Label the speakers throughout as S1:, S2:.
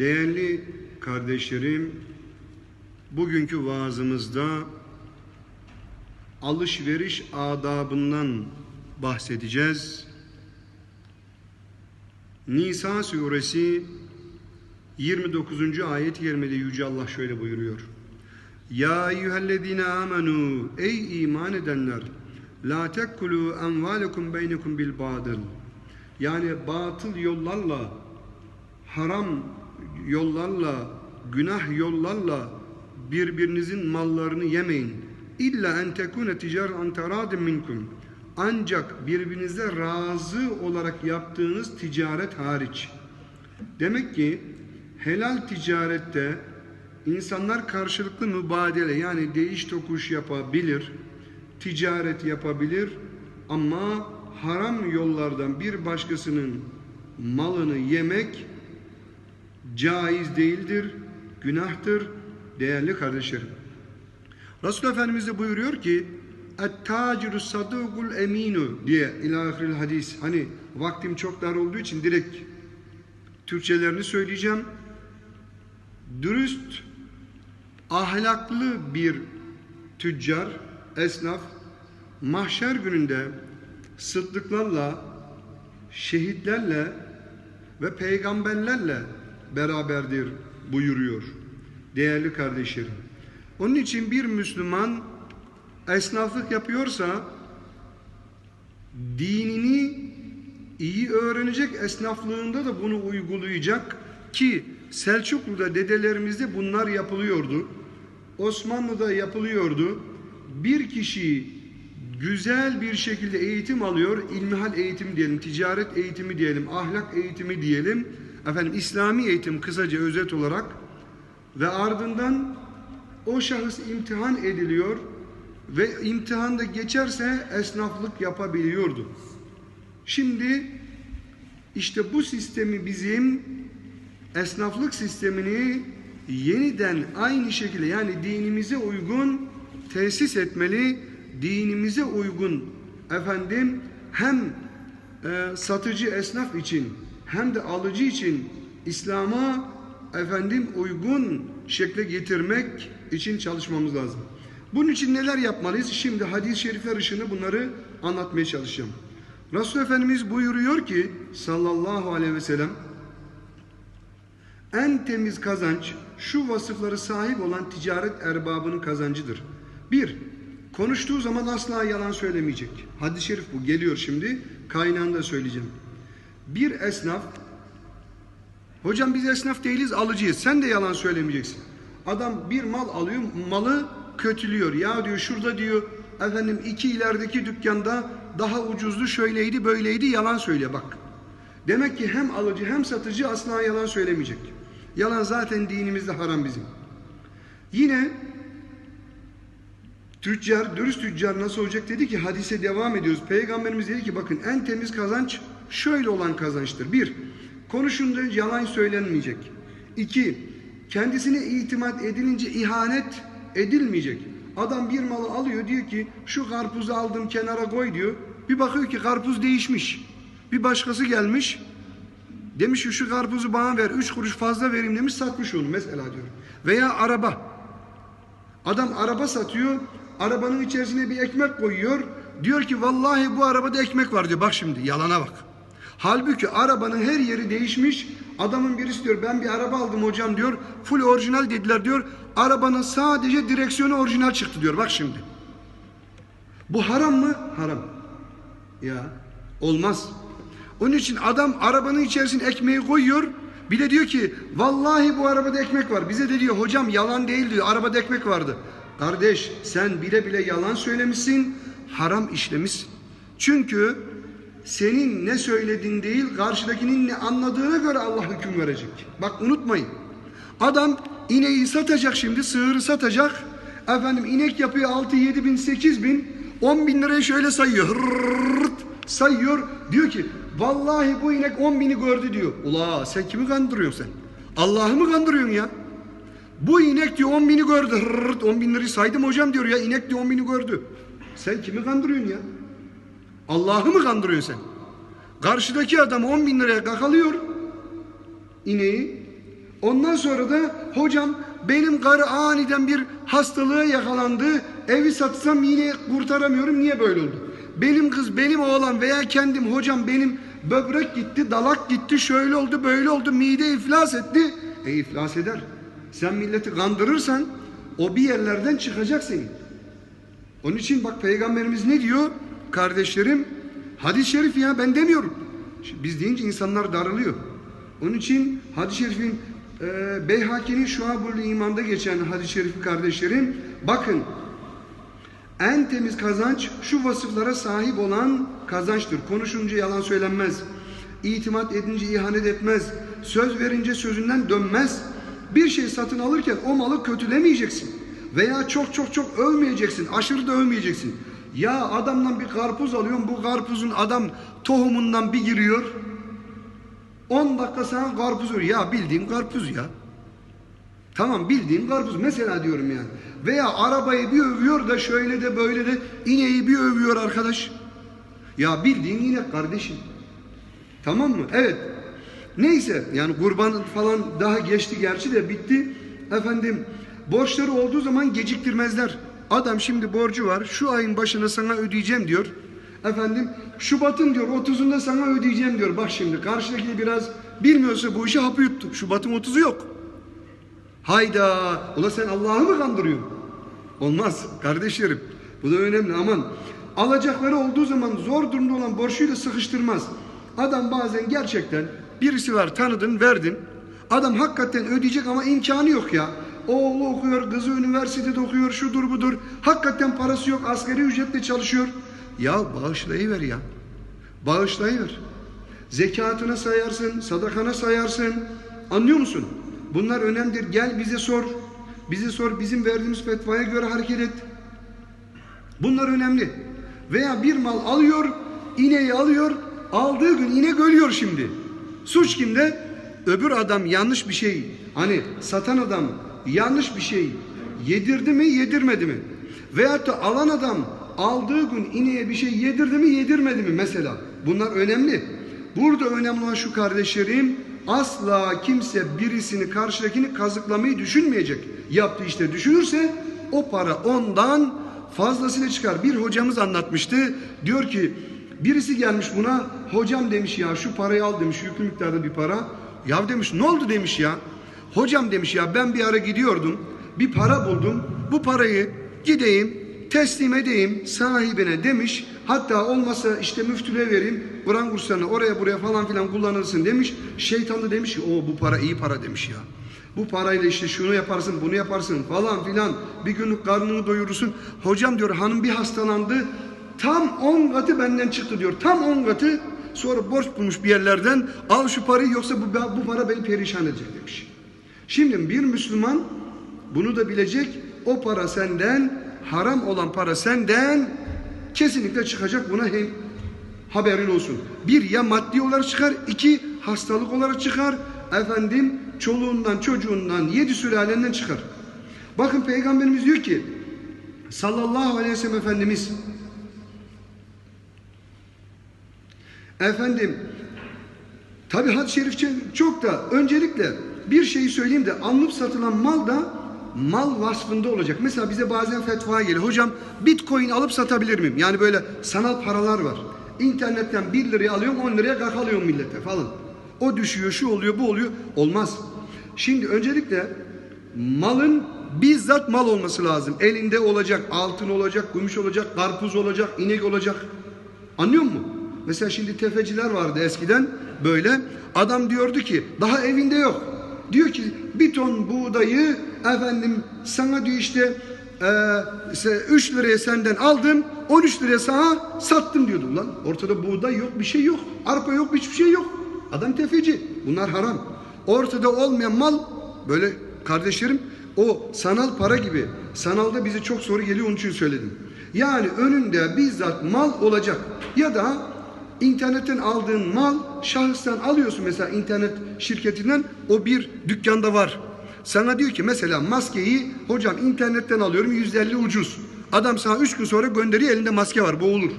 S1: Değerli kardeşlerim, bugünkü vaazımızda alışveriş adabından bahsedeceğiz. Nisa suresi 29. ayet-i kerimede Yüce Allah şöyle buyuruyor. Ya eyyühellezine amenu ey iman edenler la tekkulu envalekum beynekum bil badil yani batıl yollarla haram yollarla günah yollarla birbirinizin mallarını yemeyin. İlla en tekune ticaret teradin minkum. Ancak birbirinize razı olarak yaptığınız ticaret hariç. Demek ki helal ticarette insanlar karşılıklı mübadele yani değiş tokuş yapabilir, ticaret yapabilir ama haram yollardan bir başkasının malını yemek caiz değildir, günahtır değerli kardeşlerim. Resul Efendimiz de buyuruyor ki Et-taciru sadukul eminu diye ilahiril hadis. Hani vaktim çok dar olduğu için direkt Türkçelerini söyleyeceğim. Dürüst, ahlaklı bir tüccar, esnaf mahşer gününde sıddıklarla, şehitlerle ve peygamberlerle beraberdir buyuruyor değerli kardeşlerim. Onun için bir Müslüman esnaflık yapıyorsa dinini iyi öğrenecek esnaflığında da bunu uygulayacak ki Selçuklu'da dedelerimizde bunlar yapılıyordu. Osmanlı'da yapılıyordu. Bir kişi güzel bir şekilde eğitim alıyor, ilmihal eğitimi diyelim, ticaret eğitimi diyelim, ahlak eğitimi diyelim, efendim İslami eğitim kısaca özet olarak ve ardından o şahıs imtihan ediliyor ve imtihanda geçerse esnaflık yapabiliyordu. Şimdi işte bu sistemi bizim esnaflık sistemini yeniden aynı şekilde yani dinimize uygun tesis etmeli, dinimize uygun efendim hem e, satıcı esnaf için hem de alıcı için İslam'a efendim uygun şekle getirmek için çalışmamız lazım. Bunun için neler yapmalıyız? Şimdi hadis-i şerifler ışığında bunları anlatmaya çalışacağım. Resul Efendimiz buyuruyor ki sallallahu aleyhi ve sellem en temiz kazanç şu vasıfları sahip olan ticaret erbabının kazancıdır. Bir, konuştuğu zaman asla yalan söylemeyecek. Hadis-i şerif bu geliyor şimdi kaynağında söyleyeceğim. Bir esnaf Hocam biz esnaf değiliz alıcıyız. Sen de yalan söylemeyeceksin. Adam bir mal alıyor malı kötülüyor. Ya diyor şurada diyor efendim iki ilerideki dükkanda daha ucuzdu şöyleydi böyleydi yalan söylüyor bak. Demek ki hem alıcı hem satıcı asla yalan söylemeyecek. Yalan zaten dinimizde haram bizim. Yine tüccar, dürüst tüccar nasıl olacak dedi ki hadise devam ediyoruz. Peygamberimiz dedi ki bakın en temiz kazanç şöyle olan kazançtır. Bir, konuşunca yalan söylenmeyecek. İki, kendisine itimat edilince ihanet edilmeyecek. Adam bir malı alıyor diyor ki şu karpuzu aldım kenara koy diyor. Bir bakıyor ki karpuz değişmiş. Bir başkası gelmiş. Demiş ki şu karpuzu bana ver. Üç kuruş fazla vereyim demiş satmış onu mesela diyor. Veya araba. Adam araba satıyor. Arabanın içerisine bir ekmek koyuyor. Diyor ki vallahi bu arabada ekmek var diyor. Bak şimdi yalana bak. Halbuki arabanın her yeri değişmiş. Adamın birisi diyor ben bir araba aldım hocam diyor. Full orijinal dediler diyor. Arabanın sadece direksiyonu orijinal çıktı diyor. Bak şimdi. Bu haram mı? Haram. Ya olmaz. Onun için adam arabanın içerisine ekmeği koyuyor. Bir de diyor ki vallahi bu arabada ekmek var. Bize de diyor hocam yalan değil diyor. Arabada ekmek vardı. Kardeş sen bile bile yalan söylemişsin. Haram işlemişsin. Çünkü senin ne söylediğin değil karşıdakinin ne anladığına göre Allah hüküm verecek. Bak unutmayın. Adam ineği satacak şimdi sığırı satacak. Efendim inek yapıyor 6 7 bin 8 bin 10 bin lirayı şöyle sayıyor. Hırrrt, sayıyor. Diyor ki vallahi bu inek 10 bini gördü diyor. Ula sen kimi kandırıyorsun sen? Allah'ı mı kandırıyorsun ya? Bu inek diyor 10 bini gördü. Hırrrt, 10 bin lirayı saydım hocam diyor ya inek diyor 10 bini gördü. Sen kimi kandırıyorsun ya? Allah'ı mı kandırıyorsun sen? Karşıdaki adam 10 bin liraya kakalıyor ineği. Ondan sonra da hocam benim karı aniden bir hastalığa yakalandı. Evi satsam yine kurtaramıyorum. Niye böyle oldu? Benim kız, benim oğlan veya kendim hocam benim böbrek gitti, dalak gitti, şöyle oldu, böyle oldu, mide iflas etti. E iflas eder. Sen milleti kandırırsan o bir yerlerden çıkacak senin. Onun için bak peygamberimiz ne diyor? Kardeşlerim hadis-i şerif ya ben demiyorum. Biz deyince insanlar darılıyor. Onun için hadis-i şerifin e, Beyhaki'nin Şuab-ül İman'da geçen hadis-i şerifi kardeşlerim bakın en temiz kazanç şu vasıflara sahip olan kazançtır. Konuşunca yalan söylenmez. İtimat edince ihanet etmez. Söz verince sözünden dönmez. Bir şey satın alırken o malı kötülemeyeceksin. Veya çok çok çok övmeyeceksin. Aşırı da övmeyeceksin. Ya adamdan bir karpuz alıyorum. Bu karpuzun adam tohumundan bir giriyor. 10 dakika sana karpuz veriyor. Ya bildiğin karpuz ya. Tamam bildiğim karpuz mesela diyorum yani. Veya arabayı bir övüyor da şöyle de böyle de ineği bir övüyor arkadaş. Ya bildiğin inek kardeşim. Tamam mı? Evet. Neyse yani kurban falan daha geçti gerçi de bitti. Efendim borçları olduğu zaman geciktirmezler. Adam şimdi borcu var. Şu ayın başına sana ödeyeceğim diyor. Efendim Şubat'ın diyor 30'unda sana ödeyeceğim diyor. Bak şimdi karşıdaki biraz bilmiyorsa bu işi hapı yuttu. Şubat'ın 30'u yok. Hayda! Ula sen Allah'ı mı kandırıyorsun? Olmaz kardeşlerim. Bu da önemli aman. Alacakları olduğu zaman zor durumda olan borçuyla sıkıştırmaz. Adam bazen gerçekten birisi var tanıdın verdin. Adam hakikaten ödeyecek ama imkanı yok ya. Oğlu okuyor, kızı üniversitede okuyor, şudur budur. Hakikaten parası yok, asgari ücretle çalışıyor. Ya bağışlayıver ya. Bağışlayıver. Zekatına sayarsın, sadakana sayarsın. Anlıyor musun? Bunlar önemlidir. Gel bize sor. Bize sor. Bizim verdiğimiz fetvaya göre hareket et. Bunlar önemli. Veya bir mal alıyor, ineği alıyor, aldığı gün inek ölüyor şimdi. Suç kimde? Öbür adam yanlış bir şey, hani satan adam yanlış bir şey yedirdi mi, yedirmedi mi? Veyahut da alan adam aldığı gün ineğe bir şey yedirdi mi, yedirmedi mi mesela? Bunlar önemli. Burada önemli olan şu kardeşlerim, asla kimse birisini karşıdakini kazıklamayı düşünmeyecek. Yaptığı işte düşünürse o para ondan fazlasıyla çıkar. Bir hocamız anlatmıştı. Diyor ki birisi gelmiş buna hocam demiş ya şu parayı al demiş yüklü miktarda bir para. Ya demiş ne oldu demiş ya. Hocam demiş ya ben bir ara gidiyordum. Bir para buldum. Bu parayı gideyim teslim edeyim sahibine demiş. Hatta olmasa işte müftülüğe vereyim. Kur'an kurslarına oraya buraya falan filan kullanırsın demiş. Şeytan da demiş ki o bu para iyi para demiş ya. Bu parayla işte şunu yaparsın bunu yaparsın falan filan. Bir günlük karnını doyurursun. Hocam diyor hanım bir hastalandı. Tam on katı benden çıktı diyor. Tam on katı. Sonra borç bulmuş bir yerlerden. Al şu parayı yoksa bu, bu para beni perişan edecek demiş. Şimdi bir Müslüman bunu da bilecek. O para senden, haram olan para senden kesinlikle çıkacak. Buna hem haberin olsun. Bir ya maddi olarak çıkar, iki hastalık olarak çıkar. Efendim çoluğundan, çocuğundan, yedi sülalenden çıkar. Bakın Peygamberimiz diyor ki sallallahu aleyhi ve sellem Efendimiz efendim tabi hadis-i şerif çok da öncelikle bir şeyi söyleyeyim de alınıp satılan mal da mal vasfında olacak. Mesela bize bazen fetva geliyor. Hocam bitcoin alıp satabilir miyim? Yani böyle sanal paralar var. İnternetten 1 liraya alıyorum 10 liraya kakalıyorum millete falan. O düşüyor şu oluyor bu oluyor. Olmaz. Şimdi öncelikle malın bizzat mal olması lazım. Elinde olacak, altın olacak, gümüş olacak, karpuz olacak, inek olacak. Anlıyor musun? Mesela şimdi tefeciler vardı eskiden böyle. Adam diyordu ki daha evinde yok. Diyor ki bir ton buğdayı efendim sana diyor işte e, 3 liraya senden aldım 13 liraya sana sattım diyordu lan. Ortada buğday yok bir şey yok. Arpa yok hiçbir şey yok. Adam tefeci. Bunlar haram. Ortada olmayan mal böyle kardeşlerim o sanal para gibi. Sanalda bize çok soru geliyor onun için söyledim. Yani önünde bizzat mal olacak. Ya da internetten aldığın mal şahıstan alıyorsun mesela internet şirketinden o bir dükkanda var. Sana diyor ki mesela maskeyi hocam internetten alıyorum yüzde elli ucuz. Adam sana üç gün sonra gönderiyor elinde maske var bu olur.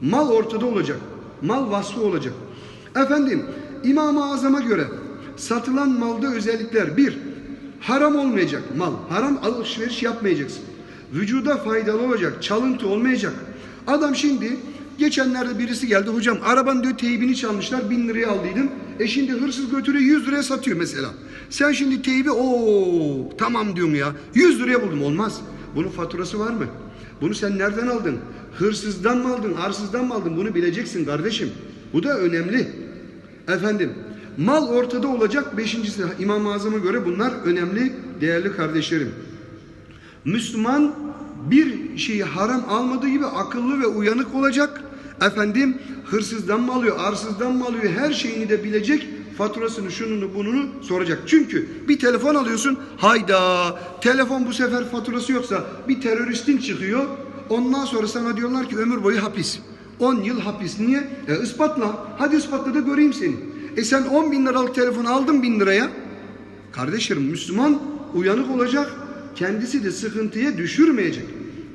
S1: Mal ortada olacak. Mal vasfı olacak. Efendim İmam-ı Azam'a göre Satılan malda özellikler. Bir, haram olmayacak mal. Haram alışveriş yapmayacaksın. Vücuda faydalı olacak. Çalıntı olmayacak. Adam şimdi geçenlerde birisi geldi. Hocam arabanın diyor teybini çalmışlar. Bin liraya aldıydım. E şimdi hırsız götürüyor 100 liraya satıyor mesela. Sen şimdi teybi o tamam diyorum ya. 100 liraya buldum. Olmaz. Bunun faturası var mı? Bunu sen nereden aldın? Hırsızdan mı aldın? Arsızdan mı aldın? Bunu bileceksin kardeşim. Bu da önemli. Efendim mal ortada olacak. Beşincisi İmam-ı Azam'a göre bunlar önemli değerli kardeşlerim. Müslüman bir şeyi haram almadığı gibi akıllı ve uyanık olacak. Efendim hırsızdan mı alıyor, arsızdan mı alıyor her şeyini de bilecek. Faturasını şununu bununu soracak. Çünkü bir telefon alıyorsun hayda telefon bu sefer faturası yoksa bir teröristin çıkıyor. Ondan sonra sana diyorlar ki ömür boyu hapis. 10 yıl hapis. Niye? E ispatla. Hadi ispatla da göreyim seni. E sen 10 bin liralık telefon aldın bin liraya. Kardeşlerim Müslüman uyanık olacak. Kendisi de sıkıntıya düşürmeyecek.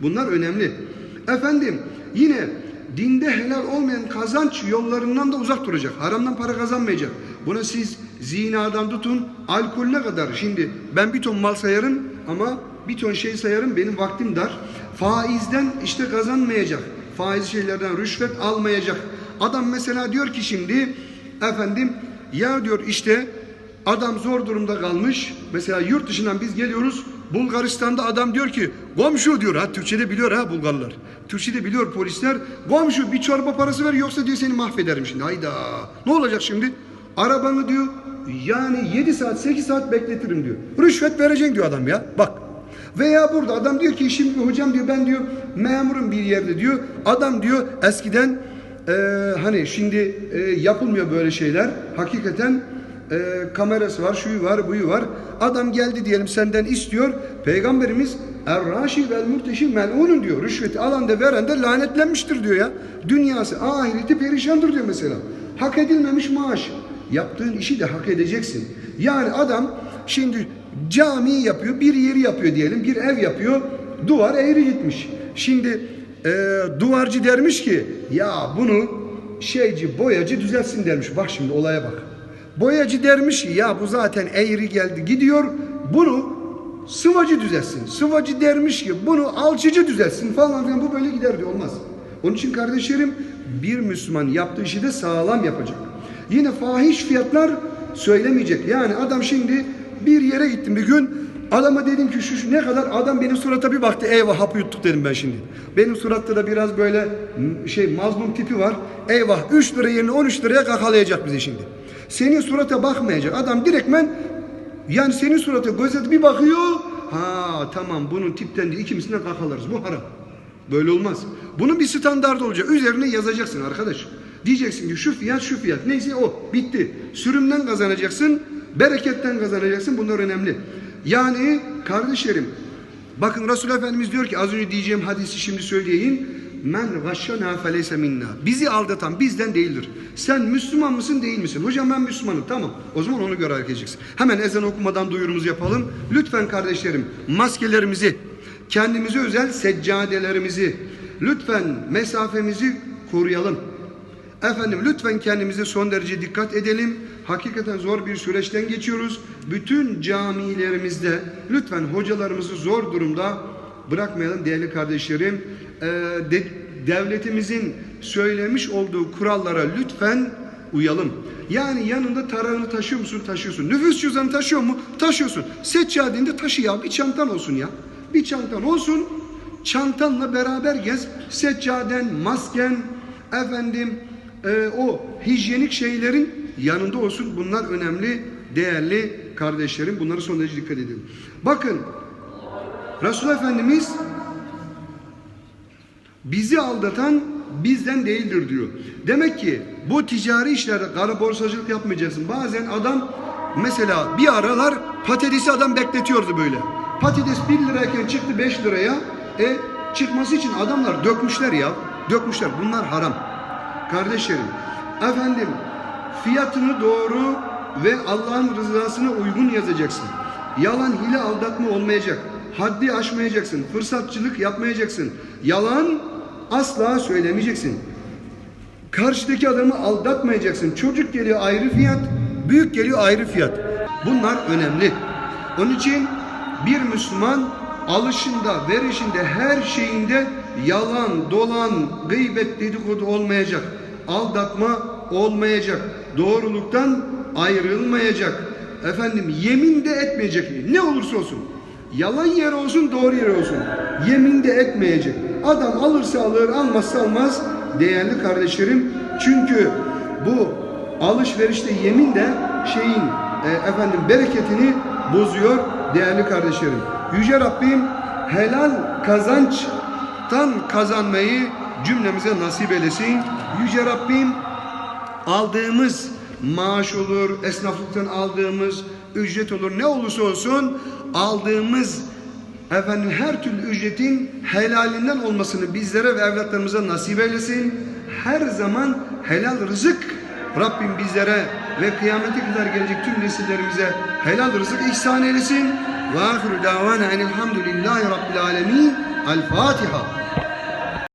S1: Bunlar önemli. Efendim yine dinde helal olmayan kazanç yollarından da uzak duracak. Haramdan para kazanmayacak. Buna siz zinadan tutun alkolüne kadar. Şimdi ben bir ton mal sayarım ama bir ton şey sayarım benim vaktim dar. Faizden işte kazanmayacak. Faiz şeylerden rüşvet almayacak. Adam mesela diyor ki şimdi efendim ya diyor işte Adam zor durumda kalmış. Mesela yurt dışından biz geliyoruz. Bulgaristan'da adam diyor ki komşu diyor ha Türkçe'de biliyor ha Bulgarlar. Türkçe'de biliyor polisler. Komşu bir çorba parası ver yoksa diyor seni mahvederim şimdi. Hayda. Ne olacak şimdi? Arabanı diyor yani 7 saat 8 saat bekletirim diyor. Rüşvet vereceksin diyor adam ya. Bak. Veya burada adam diyor ki şimdi hocam diyor ben diyor memurum bir yerde diyor. Adam diyor eskiden eee, hani şimdi eee, yapılmıyor böyle şeyler. Hakikaten e, kamerası var, şuyu var, buyu var. Adam geldi diyelim senden istiyor. Peygamberimiz Er-Raşi vel Murteşi mel'unun diyor. Rüşveti alan da veren de lanetlenmiştir diyor ya. Dünyası, ahireti perişandır diyor mesela. Hak edilmemiş maaş. Yaptığın işi de hak edeceksin. Yani adam şimdi cami yapıyor, bir yeri yapıyor diyelim, bir ev yapıyor. Duvar eğri gitmiş. Şimdi e, duvarcı dermiş ki ya bunu şeyci, boyacı düzeltsin dermiş. Bak şimdi olaya bak. Boyacı dermiş ki ya bu zaten eğri geldi gidiyor. Bunu sıvacı düzelsin. Sıvacı dermiş ki bunu alçıcı düzelsin falan filan bu böyle gider diyor olmaz. Onun için kardeşlerim bir Müslüman yaptığı işi de sağlam yapacak. Yine fahiş fiyatlar söylemeyecek. Yani adam şimdi bir yere gittim bir gün adama dedim ki şu, şu ne kadar adam benim surata bir baktı eyvah hapı yuttuk dedim ben şimdi. Benim suratta da biraz böyle şey mazlum tipi var. Eyvah 3 lira yerine 13 liraya kakalayacak bizi şimdi. Senin surata bakmayacak. Adam direktmen yani senin surata göz bir bakıyor. Ha tamam bunun tipten de ikimisinden kakalarız. Bu haram. Böyle olmaz. Bunun bir standardı olacak. Üzerine yazacaksın arkadaş. Diyeceksin ki şu fiyat şu fiyat. Neyse o. Bitti. Sürümden kazanacaksın. Bereketten kazanacaksın. Bunlar önemli. Yani kardeşlerim bakın Resul Efendimiz diyor ki az önce diyeceğim hadisi şimdi söyleyeyim. Men gashşana feleyse minna. Bizi aldatan bizden değildir. Sen Müslüman mısın değil misin? Hocam ben Müslümanım. Tamam. O zaman onu göre hareket. Hemen ezan okumadan duyurumuzu yapalım. Lütfen kardeşlerim maskelerimizi, kendimize özel seccadelerimizi, lütfen mesafemizi koruyalım. Efendim lütfen kendimize son derece dikkat edelim. Hakikaten zor bir süreçten geçiyoruz. Bütün camilerimizde lütfen hocalarımızı zor durumda bırakmayalım değerli kardeşlerim. Ee, de- devletimizin söylemiş olduğu kurallara lütfen uyalım. Yani yanında tarağını taşıyor musun? Taşıyorsun. Nüfus cüzdanı taşıyor mu? Taşıyorsun. Seccadeni de taşı ya. Bir çantan olsun ya. Bir çantan olsun. Çantanla beraber gez. Seccaden, masken, efendim e, o hijyenik şeylerin yanında olsun. Bunlar önemli, değerli kardeşlerim. Bunlara son derece dikkat edin. Bakın Resul Efendimiz bizi aldatan bizden değildir diyor. Demek ki bu ticari işlerde kara borsacılık yapmayacaksın. Bazen adam mesela bir aralar patatesi adam bekletiyordu böyle. Patates 1 lirayken çıktı 5 liraya. E çıkması için adamlar dökmüşler ya. Dökmüşler. Bunlar haram. Kardeşlerim, efendim fiyatını doğru ve Allah'ın rızasına uygun yazacaksın. Yalan hile aldatma olmayacak. Haddi aşmayacaksın. Fırsatçılık yapmayacaksın. Yalan asla söylemeyeceksin. Karşıdaki adamı aldatmayacaksın. Çocuk geliyor ayrı fiyat, Büyük geliyor ayrı fiyat. Bunlar önemli. Onun için bir Müslüman alışında, verişinde, her şeyinde yalan, dolan, gıybet, dedikodu olmayacak. Aldatma olmayacak. Doğruluktan ayrılmayacak. Efendim yemin de etmeyecek. Ne olursa olsun. Yalan yer olsun, doğru yer olsun. Yemin de etmeyecek. Adam alırsa alır, almazsa almaz. Değerli kardeşlerim. Çünkü bu alışverişte yemin de şeyin e, efendim bereketini bozuyor değerli kardeşlerim. Yüce Rabbim helal kazançtan kazanmayı cümlemize nasip eylesin. Yüce Rabbim aldığımız maaş olur, esnaflıktan aldığımız ücret olur ne olursa olsun aldığımız efendim her türlü ücretin helalinden olmasını bizlere ve evlatlarımıza nasip eylesin. Her zaman helal rızık Rabbim bizlere ve kıyamete kadar gelecek tüm nesillerimize helal rızık ihsan eylesin. Ve ahiru davana enelhamdülillahi rabbil alemin. El Fatiha.